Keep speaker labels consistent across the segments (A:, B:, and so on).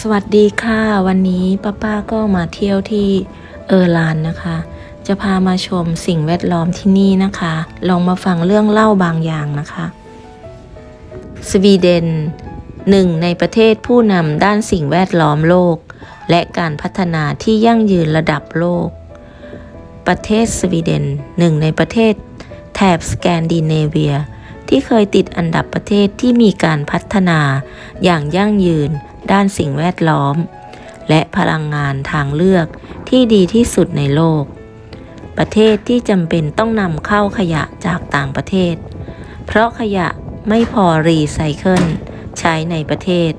A: สวัสดีค่ะ วันนี้ป้าป้าก็มาเที่ยวที่เออร์ลานนะคะ จะพามาชมสิ่งแวดล้อมที่นี่นะคะ ลองมาฟังเรื่องเล่าบางอย่างนะคะ สวีเดนหนึ่งในประเทศผู้นำด้านสิ่งแวดล้อมโลก และการพัฒนาที่ยั่งยืนระดับโลก ประเทศสวีเดนหนึ่งในประเทศแถบสแกนดิเนเวียที่เคยติดอันดับประเทศที่มีการพัฒนาอย่างยั่งยืน ด้านสิ่งแวดล้อม และพลังงานทางเลือกที่ดีที่สุดในโลก ประเทศที่จำเป็นต้องนำเข้าขยะจากต่างประเทศ เพราะขยะไม่พอรีไซเคิลใช้ในประเทศ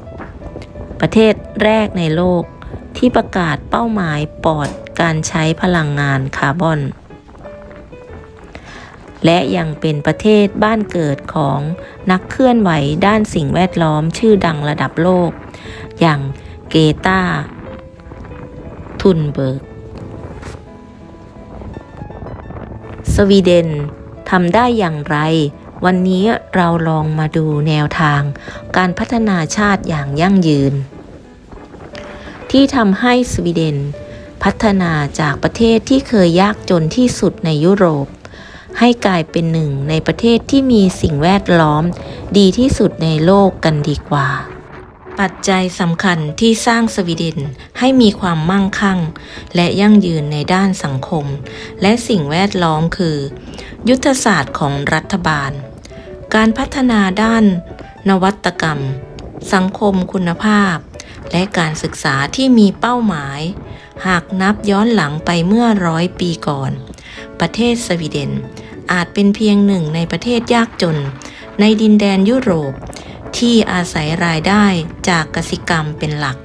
A: ประเทศแรกในโลกที่ประกาศเป้าหมายปลอดการใช้พลังงานคาร์บอน และยังเป็นประเทศบ้านเกิดของนักเคลื่อนไหวด้านสิ่งแวดล้อมชื่อดังระดับโลก อย่างเกตาทุนเบิร์ก สวีเดนทำได้อย่างไร วันนี้เราลองมาดูแนวทาง การพัฒนาชาติอย่างยั่งยืน ที่ทำให้สวีเดน พัฒนาจากประเทศที่เคยยากจนที่สุดในยุโรป ให้กลายเป็นหนึ่งในประเทศที่มีสิ่งแวดล้อม ดีที่สุดในโลกกันดีกว่า ปัจจัยสำคัญที่สร้างสวีเดนให้มีความมั่งคั่ง และยั่งยืนในด้านสังคม และสิ่งแวดล้อมคือ ยุทธศาสตร์ของรัฐบาล การพัฒนาด้าน นวัตกรรม สังคมคุณภาพ และการศึกษาที่มีเป้าหมาย หากนับย้อนหลังไปเมื่อร้อยปีก่อน ประเทศสวีเดนอาจเป็นเพียงหนึ่งในประเทศยากจน ในดินแดนยุโรป ที่อาศัยรายได้จากกสิกรรมเป็นหลัก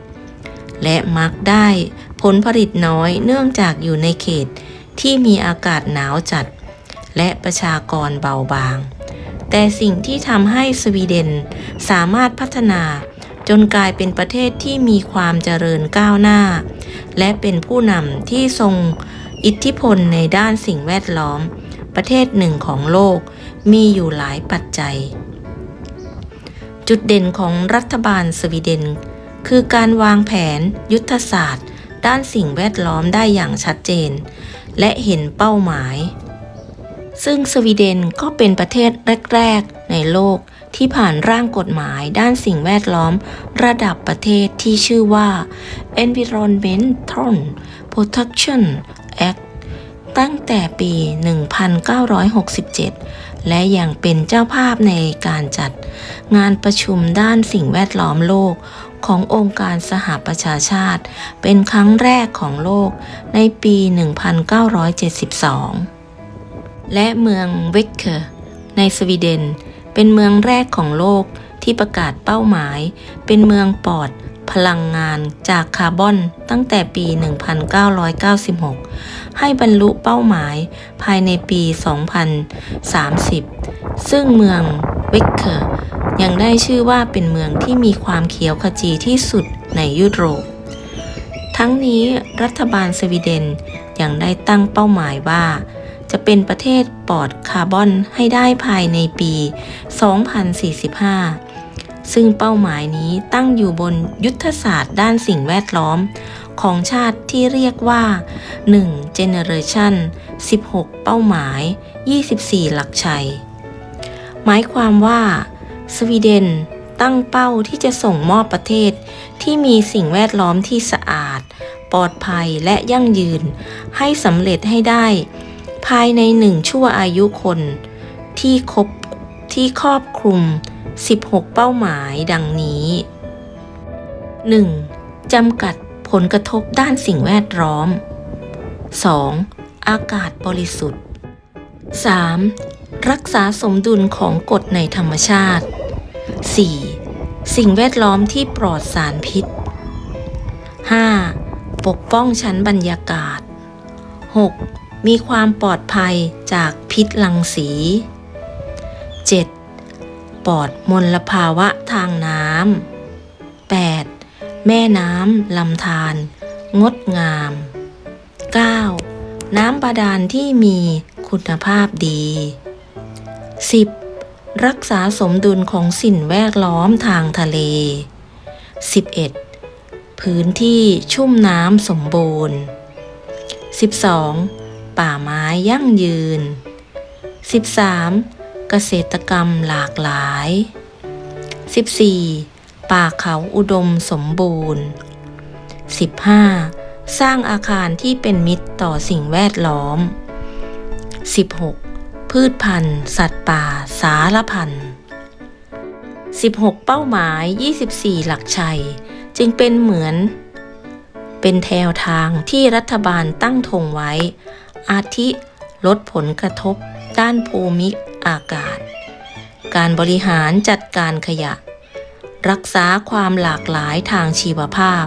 A: และมักได้ผลผลิตน้อยเนื่องจากอยู่ในเขตที่มีอากาศหนาวจัด และประชากรเบาบาง แต่สิ่งที่ทำให้สวีเดนสามารถพัฒนาจนกลายเป็นประเทศที่มีความเจริญก้าวหน้า และเป็นผู้นำที่ทรงอิทธิพลในด้านสิ่งแวดล้อม ประเทศหนึ่งของโลกมีอยู่หลายปัจจัย จุดเด่นของรัฐบาลสวีเดน คือการวางแผนยุทธศาสตร์ ด้านสิ่งแวดล้อมได้อย่างชัดเจน และเห็นเป้าหมาย ซึ่งสวีเดนก็เป็นประเทศแรก ๆ ในโลกที่ผ่านร่างกฎหมายด้านสิ่งแวดล้อม ระดับประเทศที่ชื่อว่า Environmental Protection Act ตั้งแต่ปี 1967 และยังเป็นเจ้าภาพในการจัด งานประชุมด้านสิ่งแวดล้อมโลกขององค์การสหประชาชาติ เป็นครั้งแรกของโลกในปี 1972 และเมืองเวกเคอร์ในสวีเดน เป็นเมืองแรกของโลกที่ประกาศเป้าหมาย เป็นเมืองปลอด พลังงานจากคาร์บอนตั้งแต่ปี 1996 ให้บรรลุเป้าหมายภายในปี 2030 ซึ่งเมืองเวกเคอร์ยังได้ชื่อว่าเป็นเมืองที่มีความเขียวขจีที่สุดในยุโรป ทั้งนี้รัฐบาลสวีเดนยังได้ตั้งเป้าหมายว่า จะเป็นประเทศปลอดคาร์บอนให้ได้ภายในปี 2045 ซึ่งเป้าหมายนี้ตั้งอยู่บนยุทธศาสตร์ด้านสิ่งแวดล้อม ของชาติที่เรียกว่า 1 Generation 16 เป้าหมาย 24 หลักชัย หมายความว่า สวีเดนตั้งเป้าที่จะส่งมอบประเทศที่มีสิ่งแวดล้อมที่สะอาด ปลอดภัยและยั่งยืน ให้สำเร็จให้ได้ ภายในหนึ่งชั่วอายุคน ที่ครบที่ครอบคลุม 16 เป้าหมายดังนี้ 1. จำกัดผลกระทบด้านสิ่งแวดล้อม 2. อากาศบริสุทธิ์ 3. รักษาสมดุลของกฎในธรรมชาติ 4. สิ่งแวดล้อมที่ปลอดสารพิษ 5. ปกป้องชั้นบรรยากาศ 6. มีความปลอดภัยจากพิษรังสี 7. ปอดมลภาวะทางน้ำ 8. แม่น้ำลำธารงดงาม 9. น้ำบาดาลที่มีคุณภาพดี 10. รักษาสมดุลของสิ่งแวดล้อมทางทะเล 11. พื้นที่ชุ่มน้ำสมบูรณ์ 12. ป่าไม้ยั่งยืน 13. เกษตรกรรมหลากหลาย 14. ป่าเขาอุดมสมบูรณ์ 15. สร้างอาคารที่เป็นมิตรต่อสิ่งแวดล้อม 16. พืชพันธุ์ สัตว์ป่า สารพันธุ์ 16 เป้าหมาย 24 หลักชัย จึงเป็นเหมือน เป็นแนวทางที่รัฐบาลตั้งธงไว้ อาทิลดผลกระทบด้านภูมิ อากาศ การบริหารจัดการขยะ รักษาความหลากหลายทางชีวภาพ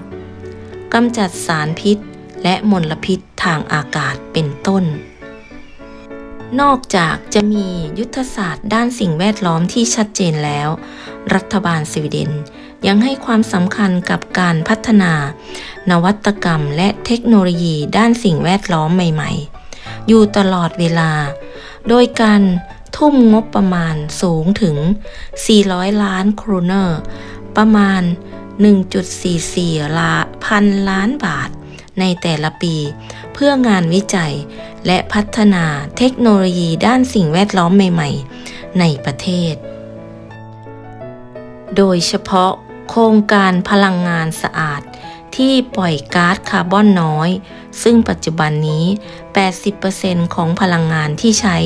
A: กำจัดสารพิษและมลพิษทางอากาศเป็นต้น นอกจากจะมียุทธศาสตร์ด้านสิ่งแวดล้อมที่ชัดเจนแล้ว รัฐบาลสวีเดนยังให้ความสำคัญกับการพัฒนา นวัตกรรมและเทคโนโลยีด้านสิ่งแวดล้อมใหม่ ๆ อยู่ตลอดเวลา โดยการ ทุ่มงบประมาณสูงถึง 400 ล้านโครเนอร์ ประมาณ 1.44ล้านพันล้านบาท ในแต่ละปี เพื่องานวิจัยและพัฒนาเทคโนโลยีด้านสิ่งแวดล้อมใหม่ ๆ ในประเทศ โดยเฉพาะโครงการพลังงานสะอาดที่ปล่อยก๊าซคาร์บอนน้อย ซึ่งปัจจุบันนี้ 80%ของพลังงานที่ใช้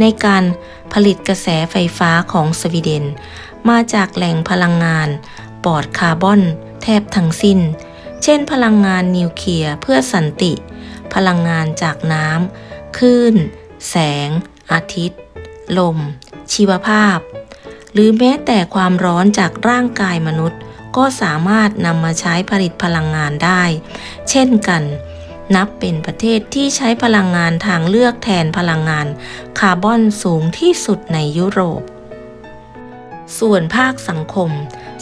A: ในการผลิตกระแสไฟฟ้าของสวีเดน มาจากแหล่งพลังงานปลอดคาร์บอนแทบทั้งสิ้น เช่น พลังงานนิวเคลียร์เพื่อสันติ พลังงานจากน้ำคลื่น แสง อาทิตย์ ลม ชีวภาพ หรือแม้แต่ความร้อนจากร่างกายมนุษย์ ก็สามารถนำมาใช้ผลิตพลังงานได้ เช่นกัน นับเป็นประเทศที่ใช้พลังงานทางเลือกแทนพลังงานคาร์บอนสูงที่สุดในยุโรป ส่วนภาคสังคม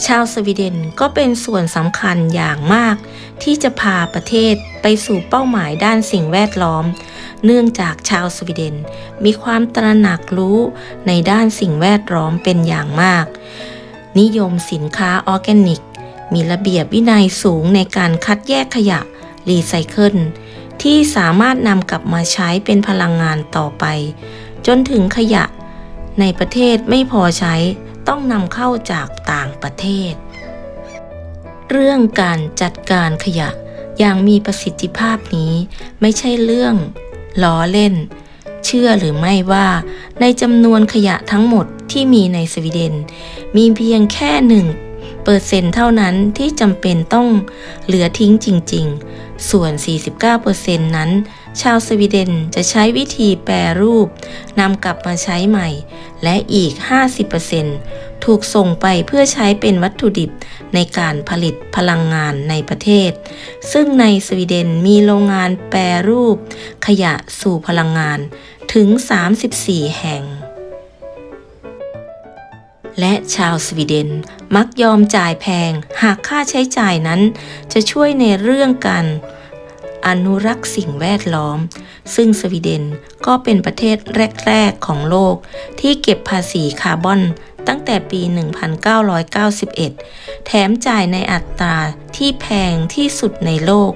A: ชาวสวีเดนก็เป็นส่วนสำคัญอย่างมาก ที่จะพาประเทศไปสู่เป้าหมายด้านสิ่งแวดล้อม เนื่องจากชาวสวีเดนมีความตระหนักรู้ในด้านสิ่งแวดล้อมเป็นอย่างมาก นิยมสินค้าออร์แกนิก มีระเบียบวินัยสูงในการคัดแยกขยะรีไซเคิล ที่สามารถนำกลับมาใช้เป็นพลังงานต่อไป จนถึงขยะในประเทศไม่พอใช้ต้องนำเข้าจากต่างประเทศ เรื่องการจัดการขยะอย่างมีประสิทธิภาพนี้ไม่ใช่เรื่องล้อเล่น เชื่อหรือไม่ว่า ในจำนวนขยะทั้งหมดที่มีในสวีเดน มีเพียงแค่หนึ่งเปอร์เซ็นต์เท่านั้นที่จำเป็นต้องเหลือทิ้งจริง ๆ ส่วน 49%นั้น ชาวสวีเดนจะใช้วิธีแปรรูปนำกลับมาใช้ใหม่ และอีก 50%ถูกส่งไปเพื่อใช้เป็นวัตถุดิบในการผลิตพลังงานในประเทศ ซึ่งในสวีเดนมีโรงงานแปรรูป ขยะสู่พลังงานถึง 34 แห่งและชาวสวีเดนมักยอมจ่ายแพง หากค่าใช้จ่ายนั้น จะช่วยในเรื่องการ อนุรักษ์สิ่งแวดล้อม ซึ่งสวีเดนก็เป็นประเทศแรก ๆ ของโลก ที่เก็บภาษีคาร์บอนตั้งแต่ปี 1991 แถมจ่ายในอัตราที่แพงที่สุดในโลก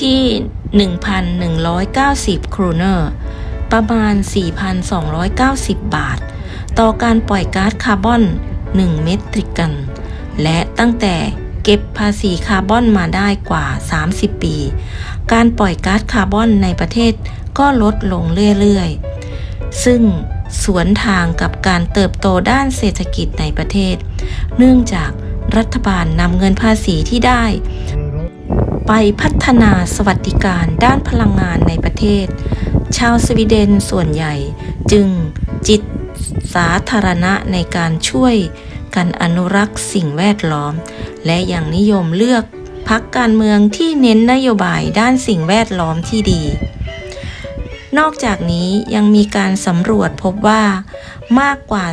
A: ที่ 1,190โครเนอร์ ประมาณ 4,290 บาท ต่อการปล่อยก๊าซคาร์บอน 1 เมตริกัน และตั้งแต่ เก็บภาษีคาร์บอนมาได้กว่า 30 ปี การปล่อยก๊าซคาร์บอนในประเทศก็ลดลงเรื่อยๆ ซึ่งสวนทางกับการเติบโตด้านเศรษฐกิจในประเทศ เนื่องจากรัฐบาลนำเงินภาษีที่ได้ ไปพัฒนาสวัสดิการด้านพลังงานในประเทศ ชาวสวีเดนส่วนใหญ่จึงจิตสาธารณะในการช่วยกันอนุรักษ์สิ่งแวดล้อม และยังนิยมเลือกพักการเมืองที่เน้นนโยบายด้านสิ่งแวดล้อมที่ดี นอกจากนี้ยังมีการสำรวจพบว่ามากกว่า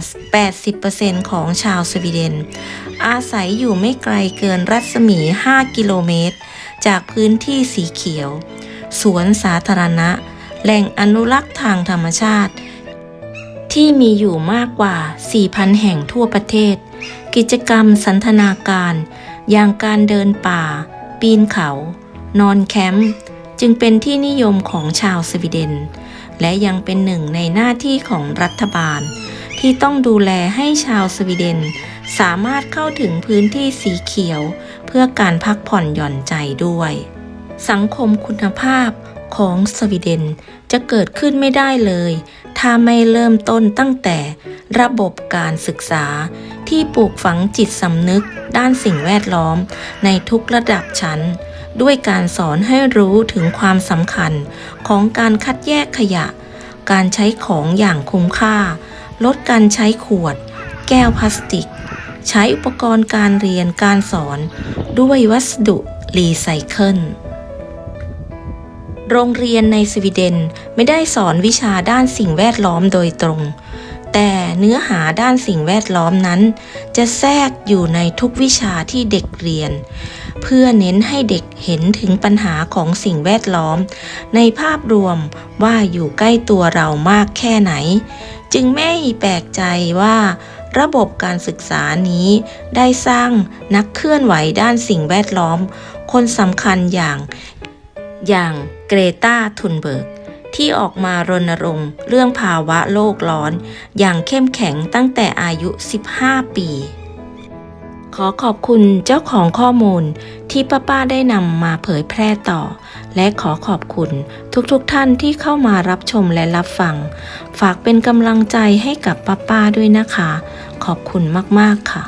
A: 80%ของชาวสวีเดน อาศัยอยู่ไม่ไกลเกินรัศมี 5 กิโลเมตร จากพื้นที่สีเขียว สวนสาธารณะ แหล่งอนุรักษ์ทางธรรมชาติ ที่มีอยู่มากกว่า 4,000 แห่งทั่วประเทศ กิจกรรมสันทนาการ อย่างการเดินป่า ปีนเขา นอนแคมป์จึงเป็นที่นิยมของชาวสวีเดน และยังเป็นหนึ่งในหน้าที่ของรัฐบาล ที่ต้องดูแลให้ชาวสวีเดน สามารถเข้าถึงพื้นที่สีเขียว เพื่อการพักผ่อนหย่อนใจด้วย สังคมคุณภาพของสวีเดนจะเกิดขึ้นไม่ได้เลย ถ้าไม่เริ่มต้นตั้งแต่ระบบการศึกษา ที่ปลูกฝังจิตสำนึกด้านสิ่งแวดล้อม ในทุกระดับชั้น ด้วยการสอนให้รู้ถึงความสำคัญของการคัดแยกขยะ การใช้ของอย่างคุ้มค่า ลดการใช้ขวด แก้วพลาสติก ใช้อุปกรณ์การเรียนการสอน ด้วยวัสดุรีไซเคิลโรงเรียนในสวีเดนไม่ได้สอนวิชาด้านสิ่งแวดล้อมโดยตรง แต่เนื้อหาด้านสิ่งแวดล้อมนั้น จะแทรกอยู่ในทุกวิชาที่เด็กเรียน เพื่อเน้นให้เด็กเห็นถึงปัญหาของสิ่งแวดล้อม ในภาพรวมว่าอยู่ใกล้ตัวเรามากแค่ไหน จึงไม่แปลกใจว่าระบบการศึกษานี้ได้สร้างนักเคลื่อนไหวด้านสิ่งแวดล้อม คนสำคัญอย่าง อย่างเกรตาทุนเบิร์ก ที่ออกมารณรงค์เรื่องภาวะโลกร้อน อย่างเข้มแข็งตั้งแต่อายุ 15 ปี ขอขอบคุณเจ้าของข้อมูลที่ป้าป้าได้นำมาเผยแพร่ต่อ และขอขอบคุณทุกๆทท่านที่เข้ามารับชมและรับฟัง ฝากเป็นกำลังใจให้กับป้าป้าด้วยนะคะ ขอบคุณมากๆค่ะ